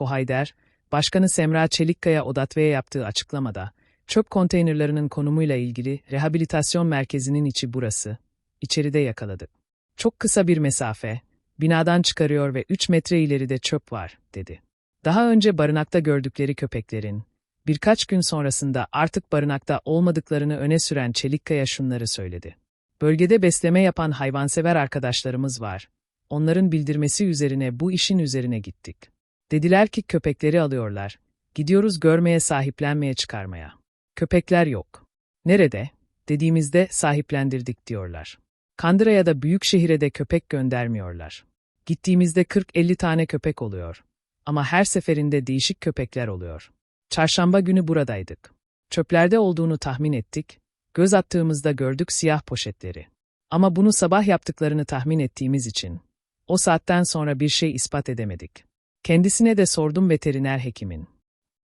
Kohayder, Başkanı Semra Çelikkaya Odatve'ye yaptığı açıklamada, çöp konteynerlarının konumuyla ilgili rehabilitasyon merkezinin içi burası, içeride yakaladık. Çok kısa bir mesafe, binadan çıkarıyor ve 3 metre ileride çöp var, dedi. Daha önce barınakta gördükleri köpeklerin, birkaç gün sonrasında artık barınakta olmadıklarını öne süren Çelikkaya şunları söyledi. Bölgede besleme yapan hayvansever arkadaşlarımız var. Onların bildirmesi üzerine bu işin üzerine gittik. Dediler ki köpekleri alıyorlar. Gidiyoruz görmeye sahiplenmeye çıkarmaya. Köpekler yok. Nerede? Dediğimizde sahiplendirdik diyorlar. Kandıra'ya da büyük şehire de köpek göndermiyorlar. Gittiğimizde 40-50 tane köpek oluyor. Ama her seferinde değişik köpekler oluyor. Çarşamba günü buradaydık. Çöplerde olduğunu tahmin ettik. Göz attığımızda gördük siyah poşetleri. Ama bunu sabah yaptıklarını tahmin ettiğimiz için. O saatten sonra bir şey ispat edemedik. Kendisine de sordum veteriner hekimin.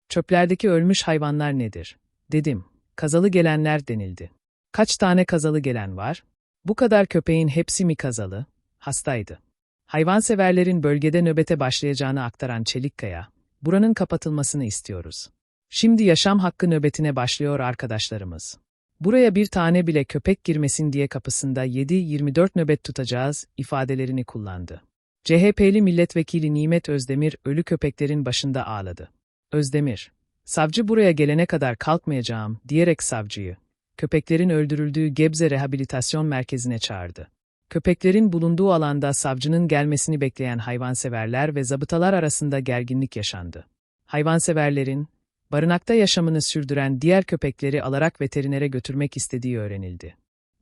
Çöplerdeki ölmüş hayvanlar nedir? Dedim. Kazalı gelenler denildi. Kaç tane kazalı gelen var? Bu kadar köpeğin hepsi mi kazalı? Hastaydı. Hayvanseverlerin bölgede nöbete başlayacağını aktaran Çelikkaya, buranın kapatılmasını istiyoruz. Şimdi yaşam hakkı nöbetine başlıyor arkadaşlarımız. Buraya bir tane bile köpek girmesin diye kapısında 7-24 nöbet tutacağız ifadelerini kullandı. CHP'li milletvekili Nimet Özdemir ölü köpeklerin başında ağladı. Özdemir, savcı buraya gelene kadar kalkmayacağım diyerek savcıyı, köpeklerin öldürüldüğü Gebze Rehabilitasyon Merkezi'ne çağırdı. Köpeklerin bulunduğu alanda savcının gelmesini bekleyen hayvanseverler ve zabıtalar arasında gerginlik yaşandı. Hayvanseverlerin, barınakta yaşamını sürdüren diğer köpekleri alarak veterinere götürmek istediği öğrenildi.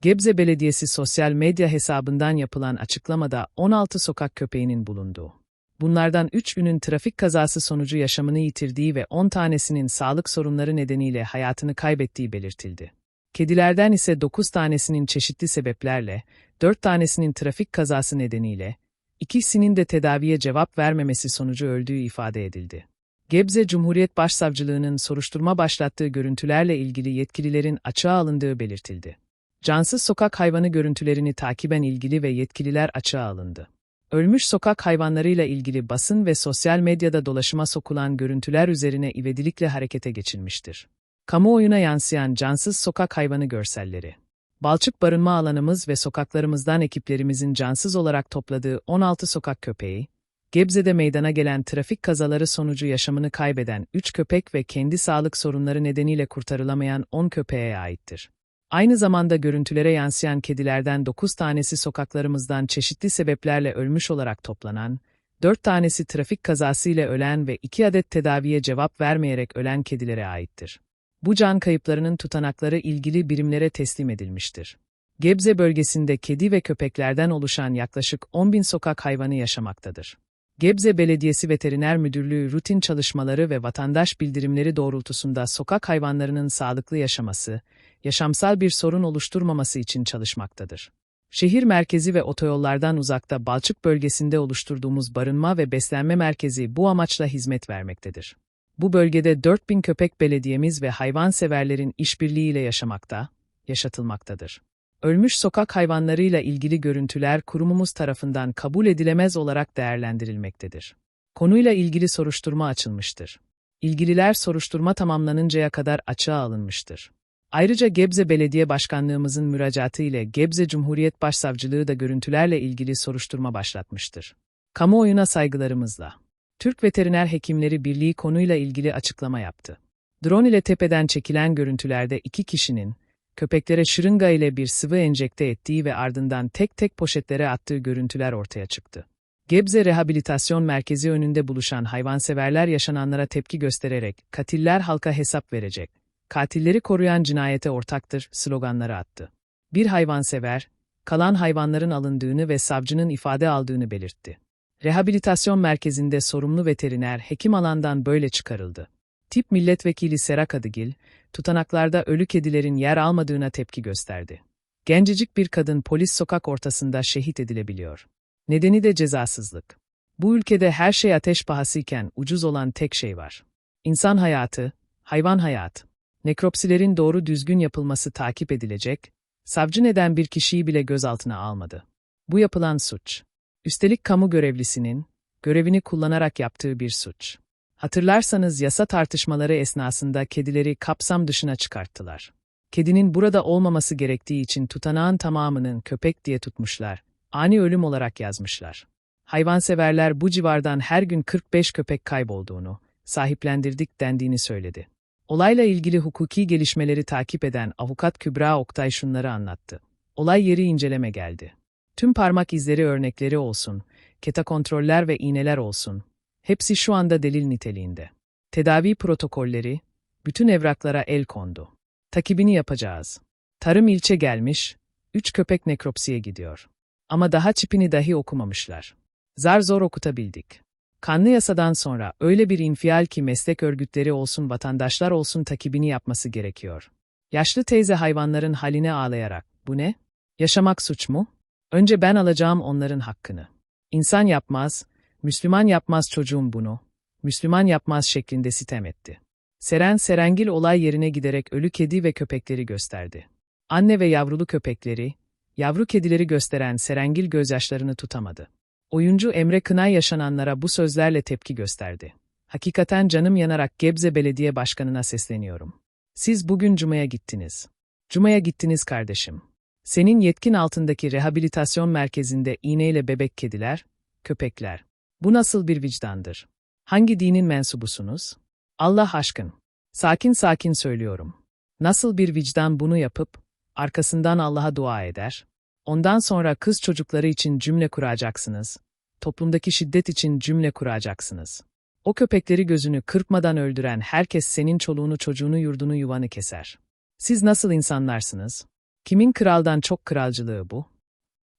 Gebze Belediyesi sosyal medya hesabından yapılan açıklamada 16 sokak köpeğinin bulunduğu. Bunlardan 3'ünün trafik kazası sonucu yaşamını yitirdiği ve 10 tanesinin sağlık sorunları nedeniyle hayatını kaybettiği belirtildi. Kedilerden ise 9 tanesinin çeşitli sebeplerle, 4 tanesinin trafik kazası nedeniyle, ikisinin de tedaviye cevap vermemesi sonucu öldüğü ifade edildi. Gebze Cumhuriyet Başsavcılığı'nın soruşturma başlattığı görüntülerle ilgili yetkililerin açığa alındığı belirtildi. Cansız sokak hayvanı görüntülerini takiben ilgili ve yetkililer açığa alındı. Ölmüş sokak hayvanlarıyla ilgili basın ve sosyal medyada dolaşıma sokulan görüntüler üzerine ivedilikle harekete geçilmiştir. Kamuoyuna yansıyan cansız sokak hayvanı görselleri. Balçık barınma alanımız ve sokaklarımızdan ekiplerimizin cansız olarak topladığı 16 sokak köpeği, Gebze'de meydana gelen trafik kazaları sonucu yaşamını kaybeden 3 köpek ve kendi sağlık sorunları nedeniyle kurtarılamayan 10 köpeğe aittir. Aynı zamanda görüntülere yansıyan kedilerden 9 tanesi sokaklarımızdan çeşitli sebeplerle ölmüş olarak toplanan, 4 tanesi trafik kazasıyla ölen ve 2 adet tedaviye cevap vermeyerek ölen kedilere aittir. Bu can kayıplarının tutanakları ilgili birimlere teslim edilmiştir. Gebze bölgesinde kedi ve köpeklerden oluşan yaklaşık 10 bin sokak hayvanı yaşamaktadır. Gebze Belediyesi Veteriner Müdürlüğü rutin çalışmaları ve vatandaş bildirimleri doğrultusunda sokak hayvanlarının sağlıklı yaşaması, yaşamsal bir sorun oluşturmaması için çalışmaktadır. Şehir merkezi ve otoyollardan uzakta Balçık bölgesinde oluşturduğumuz barınma ve beslenme merkezi bu amaçla hizmet vermektedir. Bu bölgede 4000 köpek belediyemiz ve hayvanseverlerin işbirliğiyle yaşamakta, yaşatılmaktadır. Ölmüş sokak hayvanlarıyla ilgili görüntüler kurumumuz tarafından kabul edilemez olarak değerlendirilmektedir. Konuyla ilgili soruşturma açılmıştır. İlgililer soruşturma tamamlanıncaya kadar açığa alınmıştır. Ayrıca Gebze Belediye Başkanlığımızın müracaatı ile Gebze Cumhuriyet Başsavcılığı da görüntülerle ilgili soruşturma başlatmıştır. Kamuoyuna saygılarımızla. Türk Veteriner Hekimleri Birliği konuyla ilgili açıklama yaptı. Drone ile tepeden çekilen görüntülerde iki kişinin, köpeklere şırınga ile bir sıvı enjekte ettiği ve ardından tek tek poşetlere attığı görüntüler ortaya çıktı. Gebze Rehabilitasyon Merkezi önünde buluşan hayvanseverler yaşananlara tepki göstererek, katiller halka hesap verecek, katilleri koruyan cinayete ortaktır sloganları attı. Bir hayvansever, kalan hayvanların alındığını ve savcının ifade aldığını belirtti. Rehabilitasyon merkezinde sorumlu veteriner hekim alandan böyle çıkarıldı. Tip milletvekili Serak Adıgil, tutanaklarda ölü kedilerin yer almadığına tepki gösterdi. Gencecik bir kadın polis sokak ortasında şehit edilebiliyor. Nedeni de cezasızlık. Bu ülkede her şey ateş pahasıyken ucuz olan tek şey var. İnsan hayatı, hayvan hayatı. Nekropsilerin doğru düzgün yapılması takip edilecek, savcı neden bir kişiyi bile gözaltına almadı. Bu yapılan suç. Üstelik kamu görevlisinin, görevini kullanarak yaptığı bir suç. Hatırlarsanız yasa tartışmaları esnasında kedileri kapsam dışına çıkarttılar. Kedinin burada olmaması gerektiği için tutanağın tamamının köpek diye tutmuşlar. Ani ölüm olarak yazmışlar. Hayvanseverler bu civardan her gün 45 köpek kaybolduğunu, sahiplendirdik dendiğini söyledi. Olayla ilgili hukuki gelişmeleri takip eden avukat Kübra Oktay şunları anlattı. Olay yeri inceleme geldi. Tüm parmak izleri örnekleri olsun, keta kontroller ve iğneler olsun. Hepsi şu anda delil niteliğinde. Tedavi protokolleri, bütün evraklara el kondu. Takibini yapacağız. Tarım ilçe gelmiş, üç köpek nekropsiye gidiyor. Ama daha çipini dahi okumamışlar. Zar zor okutabildik. Kanlı yasadan sonra öyle bir infial ki meslek örgütleri olsun vatandaşlar olsun takibini yapması gerekiyor. Yaşlı teyze hayvanların haline ağlayarak, bu ne? Yaşamak suç mu? Önce ben alacağım onların hakkını. İnsan yapmaz, Müslüman yapmaz çocuğum bunu. Müslüman yapmaz şeklinde sitem etti. Seren Serengil olay yerine giderek ölü kedi ve köpekleri gösterdi. Anne ve yavrulu köpekleri, yavru kedileri gösteren Serengil gözyaşlarını tutamadı. Oyuncu Emre Kınay yaşananlara bu sözlerle tepki gösterdi. Hakikaten canım yanarak Gebze Belediye Başkanı'na sesleniyorum. Siz bugün Cuma'ya gittiniz. Cuma'ya gittiniz kardeşim. Senin yetkin altındaki rehabilitasyon merkezinde iğneyle bebek kediler, köpekler. Bu nasıl bir vicdandır? Hangi dinin mensubusunuz? Allah aşkın. Sakin sakin söylüyorum. Nasıl bir vicdan bunu yapıp, arkasından Allah'a dua eder? Ondan sonra kız çocukları için cümle kuracaksınız. Toplumdaki şiddet için cümle kuracaksınız. O köpekleri gözünü kırpmadan öldüren herkes senin çoluğunu çocuğunu yurdunu yuvanı keser. Siz nasıl insanlarsınız? Kimin kraldan çok kralcılığı bu?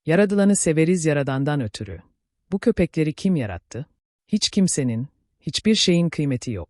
Yaradılanı severiz yaradandan ötürü. Bu köpekleri kim yarattı? Hiç kimsenin, hiçbir şeyin kıymeti yok.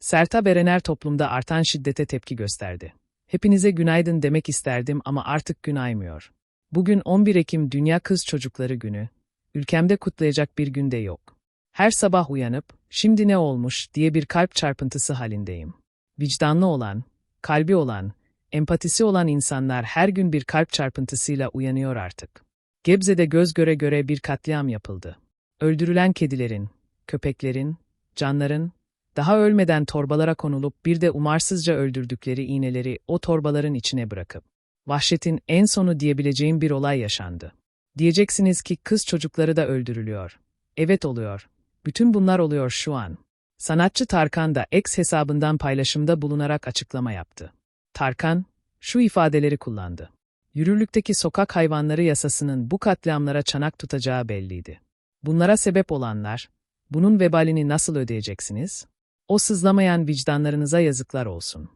Sertab Erener toplumda artan şiddete tepki gösterdi. Hepinize günaydın demek isterdim ama artık gün aymıyor. Bugün 11 Ekim Dünya Kız Çocukları Günü. Ülkemde kutlayacak bir günde yok. Her sabah uyanıp, şimdi ne olmuş diye bir kalp çarpıntısı halindeyim. Vicdanlı olan, kalbi olan, empatisi olan insanlar her gün bir kalp çarpıntısıyla uyanıyor artık. Gebze'de göz göre göre bir katliam yapıldı. Öldürülen kedilerin, köpeklerin, canların, daha ölmeden torbalara konulup bir de umarsızca öldürdükleri iğneleri o torbaların içine bırakıp, vahşetin en sonu diyebileceğim bir olay yaşandı. Diyeceksiniz ki kız çocukları da öldürülüyor. Evet oluyor. Bütün bunlar oluyor şu an. Sanatçı Tarkan da X hesabından paylaşımda bulunarak açıklama yaptı. Tarkan, şu ifadeleri kullandı. Yürürlükteki sokak hayvanları yasasının bu katliamlara çanak tutacağı belliydi. Bunlara sebep olanlar, bunun vebalini nasıl ödeyeceksiniz? O sızlamayan vicdanlarınıza yazıklar olsun.